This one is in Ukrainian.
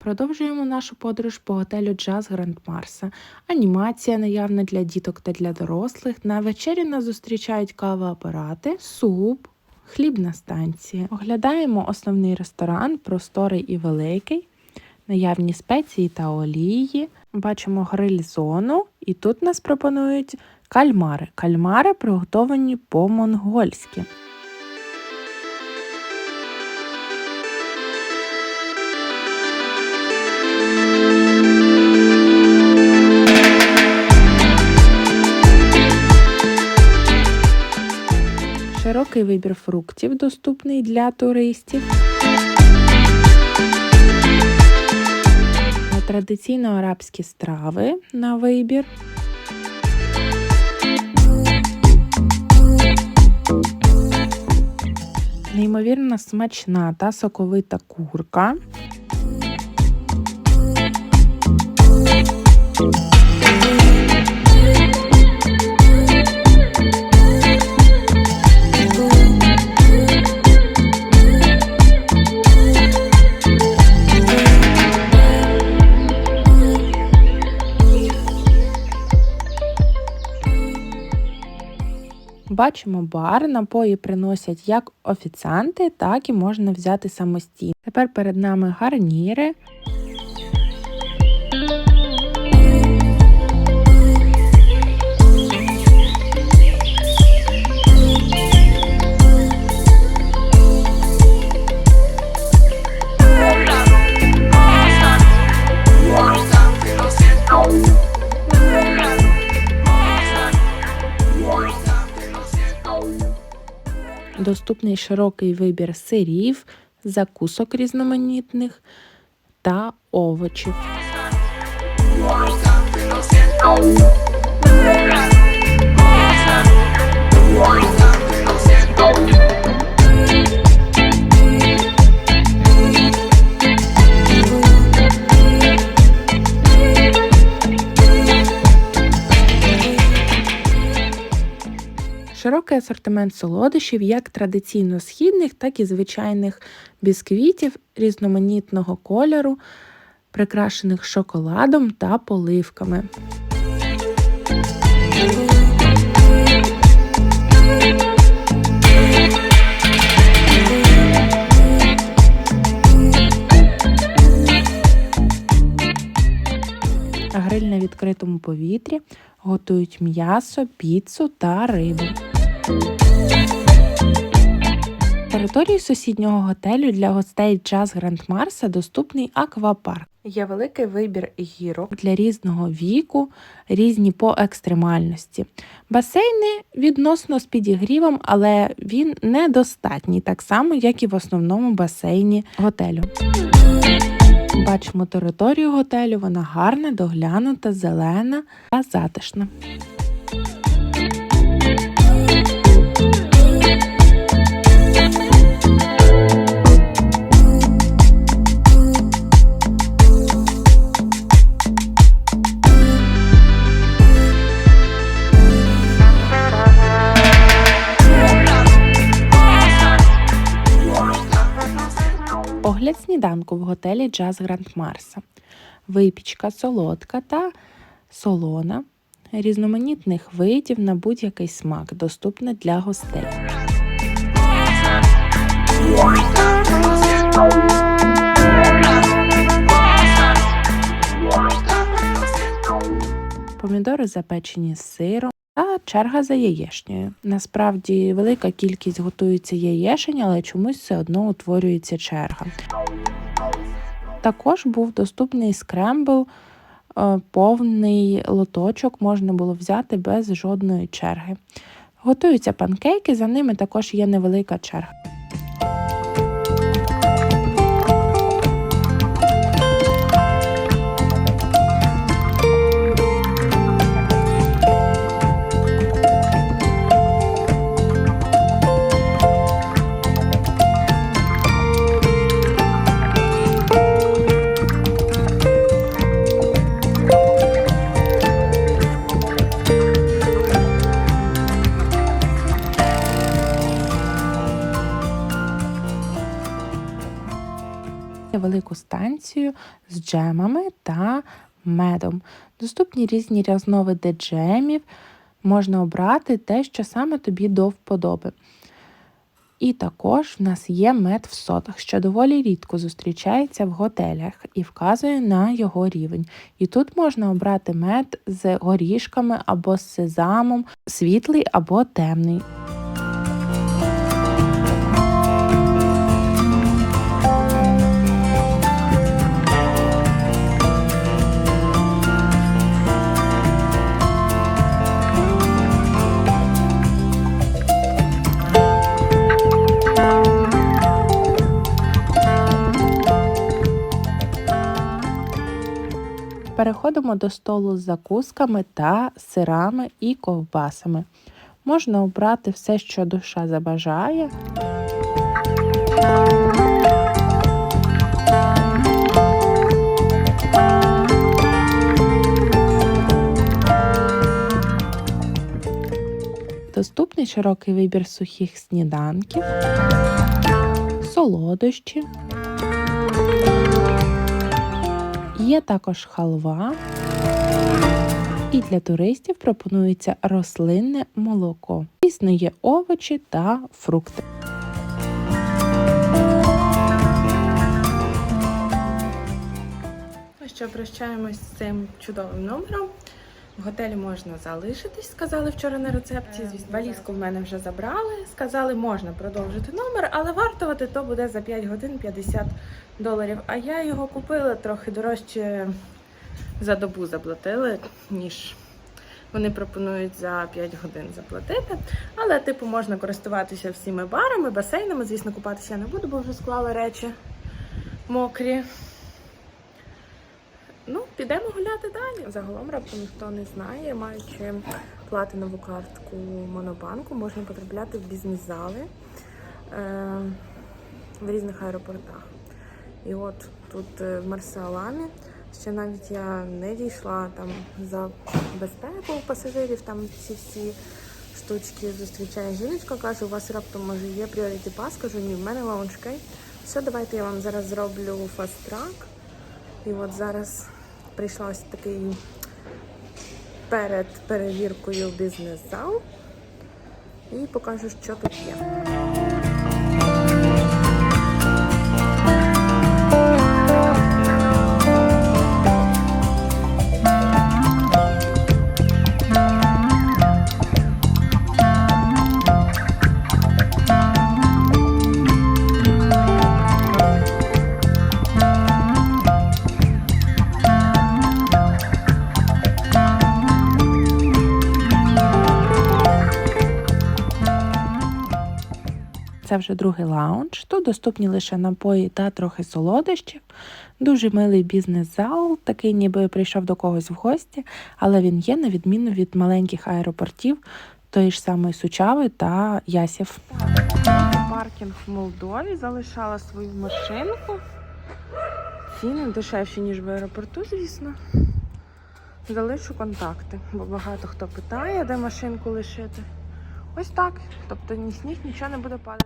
Продовжуємо нашу подорож по готелю Джаз Гранд Марса. Анімація наявна для діток та для дорослих. На вечері нас зустрічають кавоапарати, суп, хлібна станція. Оглядаємо основний ресторан, просторий і великий, наявні спеції та олії. Бачимо гриль-зону, і тут нас пропонують кальмари. Кальмари приготовані по-монгольськи. Широкий вибір фруктів доступний для туристів. Традиційно арабські страви на вибір. Неймовірно смачна та соковита курка. Бачимо бар, напої приносять як офіціанти, так і можна взяти самостійно. Тепер перед нами гарніри. Доступний широкий вибір сирів, закусок різноманітних та овочів. Широкий асортимент солодощів як традиційно східних, так і звичайних бісквітів різноманітного кольору, прикрашених шоколадом та поливками. Гриль на відкритому повітрі готують м'ясо, піцу та рибу. Території сусіднього готелю для гостей Джаз Гранд Марса доступний аквапарк. Є великий вибір гірок для різного віку, різні по екстремальності. Басейни відносно з підігрівом, але він недостатній, так само, як і в основному басейні готелю. Бачимо територію готелю, вона гарна, доглянута, зелена та затишна. Огляд сніданку в готелі Джаз Гранд Марса. Випічка солодка та солона різноманітних видів на будь-який смак, доступна для гостей. Помідори запечені з сиром та черга за яєшнею. Насправді велика кількість готується яєшень, але чомусь все одно утворюється черга. Також був доступний скрембл, повний лоточок можна було взяти без жодної черги. Готуються панкейки, за ними також є невелика черга. Ескенцією з джемами та медом. Доступні різні різновиди джемів. Можна обрати те, що саме тобі до вподоби. І також в нас є мед в сотах, що доволі рідко зустрічається в готелях і вказує на його рівень. І тут можна обрати мед з горішками або з сезамом, світлий або темний. Переходимо до столу з закусками та сирами і ковбасами. Можна обрати все, що душа забажає. Доступний широкий вибір сухих сніданків, солодощі. Є також халва. І для туристів пропонується рослинне молоко. Звісно, є овочі та фрукти. Ну що, прощаємось з цим чудовим номером. В готелі можна залишитись, сказали вчора на рецепції. Звісно, валізку в мене вже забрали. Сказали, можна продовжити номер, але вартувати то буде за 5 годин 50 доларів. А я його купила трохи дорожче за добу заплатили, ніж вони пропонують за 5 годин заплатити. Але, типу, можна користуватися всіми барами, басейнами. Звісно, купатися я не буду, бо вже склала речі мокрі. Підемо гуляти далі. Загалом раптом ніхто не знає, маючи платинову картку Монобанку, можна потрапляти в бізнес-зали е, в різних аеропортах. І от тут е, в Марсаламі ще навіть я не дійшла там за безпеку пасажирів, там ці всі штучки зустрічає жіночка, каже, у вас раптом може є пріоріті пас, кажу, ні, в мене лаунжкей. Все, давайте я вам зараз зроблю фаст-трак. І от зараз прийшла такий перед перевіркою бізнес-зал і покажу, що тут є. Це вже другий лаунж. Тут доступні лише напої та трохи солодощів. Дуже милий бізнес-зал, такий ніби прийшов до когось в гості, але він є на відміну від маленьких аеропортів, тої ж самої Сучави та Ясів. Паркінг в Молдові залишала свою машинку. Ціни дешевші, ніж в аеропорту, звісно. Залишу контакти, бо багато хто питає, де машинку лишити. Ось так. Тобто ні сніг, нічого не буде падати.